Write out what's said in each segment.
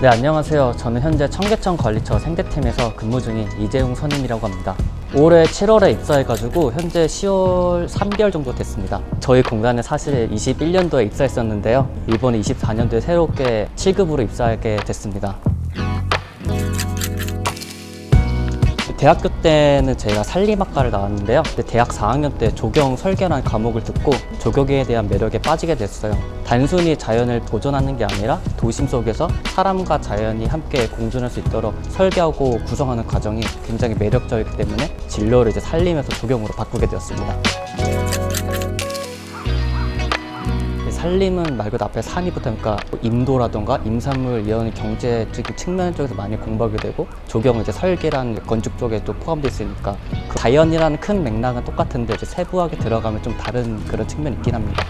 네, 안녕하세요. 저는 현재 청계천 관리처 생태팀에서 근무 중인 이재웅 선임이라고 합니다. 올해 7월에 입사해가지고 현재 10월 3개월 정도 됐습니다. 저희 공단에 사실 21년도에 입사했었는데요. 이번에 24년도에 새롭게 7급으로 입사하게 됐습니다. 대학교 때는 제가 산림학과를 나왔는데요. 근데 대학 4학년 때 조경 설계라는 과목을 듣고 조경에 대한 매력에 빠지게 됐어요. 단순히 자연을 보존하는 게 아니라 도심 속에서 사람과 자연이 함께 공존할 수 있도록 설계하고 구성하는 과정이 굉장히 매력적이기 때문에 진로를 이제 산림에서 조경으로 바꾸게 되었습니다. 산림은 말 그대로 앞에 산이 붙으니까 임도라던가 임산물 이런 경제적인 측면 쪽에서 많이 공부하게 되고 조경은 이제 설계란 건축 쪽에 또 포함되어 있으니까 그 자연이라는 큰 맥락은 똑같은데 이제 세부하게 들어가면 좀 다른 그런 측면이 있긴 합니다.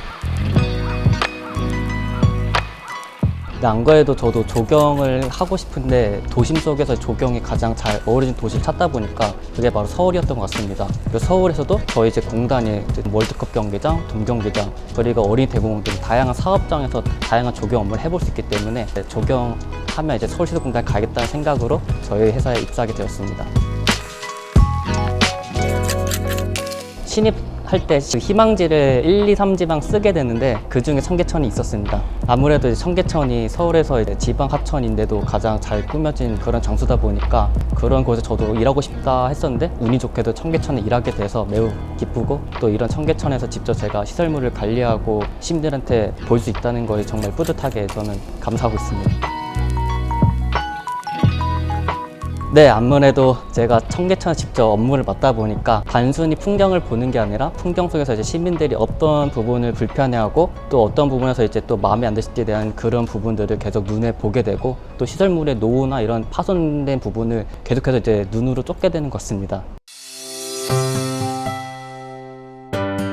근데 안 그래도 저도 조경을 하고 싶은데 도심 속에서 조경이 가장 잘 어우러진 도시를 찾다 보니까 그게 바로 서울이었던 것 같습니다. 그리고 서울에서도 저희 이제 공단이 월드컵 경기장, 동경기장, 그리고 어린이 대공원 등 다양한 사업장에서 다양한 조경 업무를 해볼 수 있기 때문에 조경하면 이제 서울시도 공단 가겠다는 생각으로 저희 회사에 입사하게 되었습니다. 신입 할 때 희망지를 1, 2, 3지방 쓰게 되는데 그 중에 청계천이 있었습니다. 아무래도 이제 청계천이 서울에서 이제 지방 하천인데도 가장 잘 꾸며진 그런 장소다 보니까 그런 곳에 저도 일하고 싶다 했었는데 운이 좋게도 청계천에 일하게 돼서 매우 기쁘고 또 이런 청계천에서 직접 제가 시설물을 관리하고 시민들한테 볼 수 있다는 거에 정말 뿌듯하게 저는 감사하고 있습니다. 네, 아무래도 제가 청계천 직접 업무를 맡다 보니까 단순히 풍경을 보는 게 아니라 풍경 속에서 이제 시민들이 어떤 부분을 불편해하고 또 어떤 부분에서 이제 또 마음에 안 드실 때 대한 그런 부분들을 계속 눈에 보게 되고 또 시설물의 노후나 이런 파손된 부분을 계속해서 이제 눈으로 쫓게 되는 것 같습니다.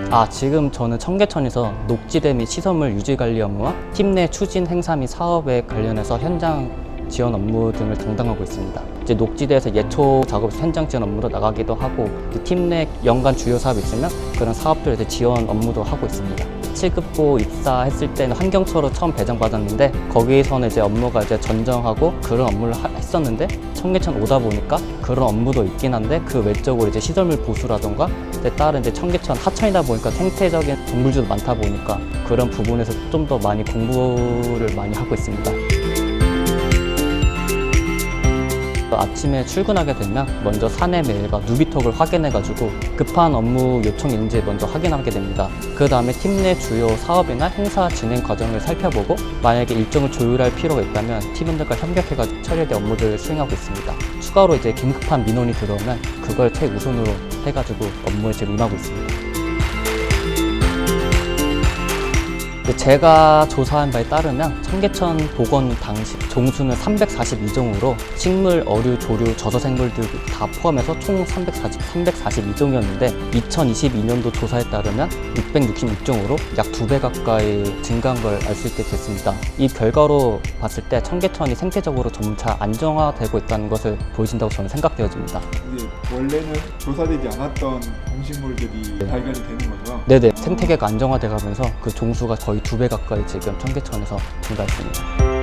아, 지금 저는 청계천에서 녹지대 및 시설물 유지 관리 업무와 팀 내 추진 행사 및 사업에 관련해서 현장 지원 업무 등을 담당하고 있습니다. 이제 녹지대에서 예초 작업 현장 지원 업무로 나가기도 하고 팀 내 연간 주요 사업이 있으면 그런 사업들 이제 지원 업무도 하고 있습니다. 7급고 입사했을 때는 환경처로 처음 배정받았는데 거기서는 이제 업무가 이제 전정하고 그런 업무를 하- 했었는데 청계천 오다 보니까 그런 업무도 있긴 한데 그 외적으로 이제 시설물 보수라던가 이제 다른 이제 청계천 하천이다 보니까 생태적인 동물들도 많다 보니까 그런 부분에서 좀 더 많이 공부를 많이 하고 있습니다. 아침에 출근하게 되면 먼저 사내 메일과 누비톡을 확인해가지고 급한 업무 요청이 있는지 먼저 확인하게 됩니다. 그 다음에 팀 내 주요 사업이나 행사 진행 과정을 살펴보고 만약에 일정을 조율할 필요가 있다면 팀원들과 협력해가지고 처리될 업무들을 수행하고 있습니다. 추가로 이제 긴급한 민원이 들어오면 그걸 최우선으로 해가지고 업무에 지금 임하고 있습니다. 제가 조사한 바에 따르면 청계천 복원 당시 종수는 342종으로 식물, 어류, 조류, 저서생물들 다 포함해서 총 340, 342종이었는데 2022년도 조사에 따르면 666종으로 약 두 배 가까이 증가한 걸 알 수 있게 됐습니다. 이 결과로 봤을 때 청계천이 생태적으로 점차 안정화되고 있다는 것을 보여준다고 저는 생각되어집니다. 원래는 조사되지 않았던 동식물들이 발견이 되는 거죠. 네네 생태계가 안정화돼 가면서 그 종수가 거의 두 배 가까이 지금 청계천에서 증가했습니다.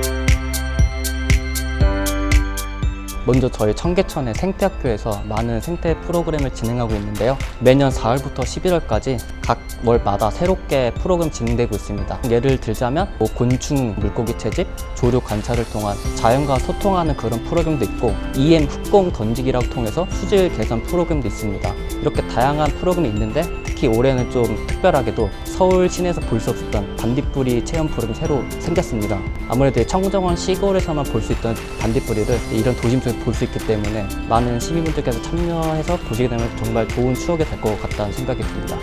먼저 저희 청계천의 생태학교에서 많은 생태 프로그램을 진행하고 있는데요. 매년 4월부터 11월까지 각 월마다 새롭게 프로그램 진행되고 있습니다. 예를 들자면 뭐 곤충 물고기 채집, 조류 관찰을 통한 자연과 소통하는 그런 프로그램도 있고 EM 흑공 던지기라고 통해서 수질 개선 프로그램도 있습니다. 이렇게 다양한 프로그램이 있는데 특히 올해는 좀 특별하게도 서울 시내에서 볼 수 없었던 반딧불이 체험 프로그램이 새로 생겼습니다. 아무래도 청정원 시골에서만 볼 수 있던 반딧불이를 이런 도심 속에서 볼수 있기 때문에 많은 시민분들께서 참여해서 보시게 되면 정말 좋은 추억이 될 것 같다는 생각이 듭니다.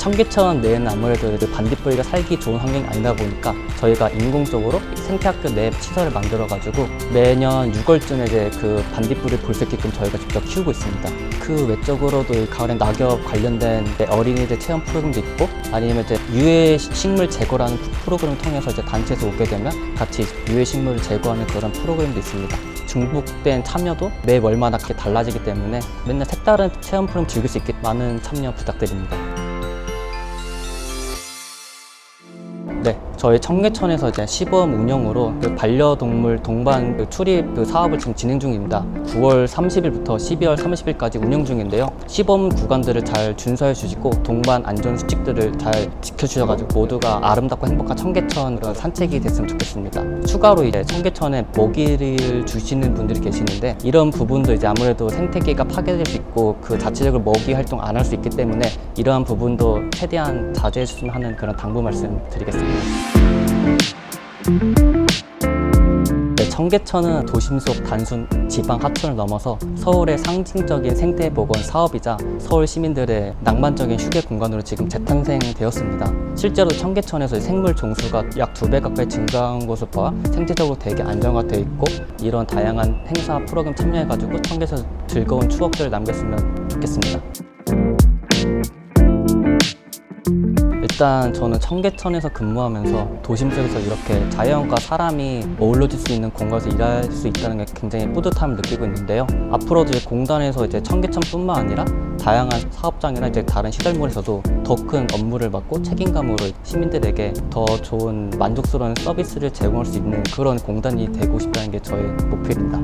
청계천 내에는 아무래도 반딧불이가 살기 좋은 환경이 아니다 보니까 저희가 인공적으로 생태학교 내 시설을 만들어가지고 매년 6월쯤에 이제 그 반딧불을 볼 수 있게끔 저희가 직접 키우고 있습니다. 그 외적으로도 이 가을에 낙엽 관련된 어린이들 체험 프로그램도 있고 아니면 이제 유해 식물 제거라는 프로그램을 통해서 이제 단체에서 오게 되면 같이 유해 식물을 제거하는 그런 프로그램도 있습니다. 중복된 참여도 매 월마다 달라지기 때문에 맨날 색다른 체험 프로그램 즐길 수 있게 많은 참여 부탁드립니다. 네, 저희 청계천에서 이제 시범 운영으로 그 반려동물 동반 그 출입 그 사업을 지금 진행 중입니다. 9월 30일부터 12월 30일까지 운영 중인데요. 시범 구간들을 잘 준수해 주시고 동반 안전 수칙들을 잘 지켜주셔가지고 모두가 아름답고 행복한 청계천 그런 산책이 됐으면 좋겠습니다. 추가로 이제 청계천에 먹이를 주시는 분들이 계시는데 이런 부분도 이제 아무래도 생태계가 파괴될 수 있고 그 자체적으로 먹이 활동 안 할 수 있기 때문에 이러한 부분도 최대한 자제해 주셨으면 하는 그런 당부 말씀 드리겠습니다. 네, 청계천은 도심 속 단순 지방 하천을 넘어서 서울의 상징적인 생태보건 사업이자 서울 시민들의 낭만적인 휴게 공간으로 지금 재탄생되었습니다. 실제로 청계천에서 생물 종수가 약 두 배 가까이 증가한 것을 봐 생태적으로 되게 안정화되어 있고 이런 다양한 행사 프로그램 참여해가지고 청계천 즐거운 추억들을 남겼으면 좋겠습니다. 일단 저는 청계천에서 근무하면서 도심 속에서 이렇게 자연과 사람이 어우러질 수 있는 공간에서 일할 수 있다는 게 굉장히 뿌듯함을 느끼고 있는데요. 앞으로도 이제 공단에서 이제 청계천뿐만 아니라 다양한 사업장이나 이제 다른 시설물에서도 더 큰 업무를 맡고 책임감으로 시민들에게 더 좋은 만족스러운 서비스를 제공할 수 있는 그런 공단이 되고 싶다는 게 저의 목표입니다.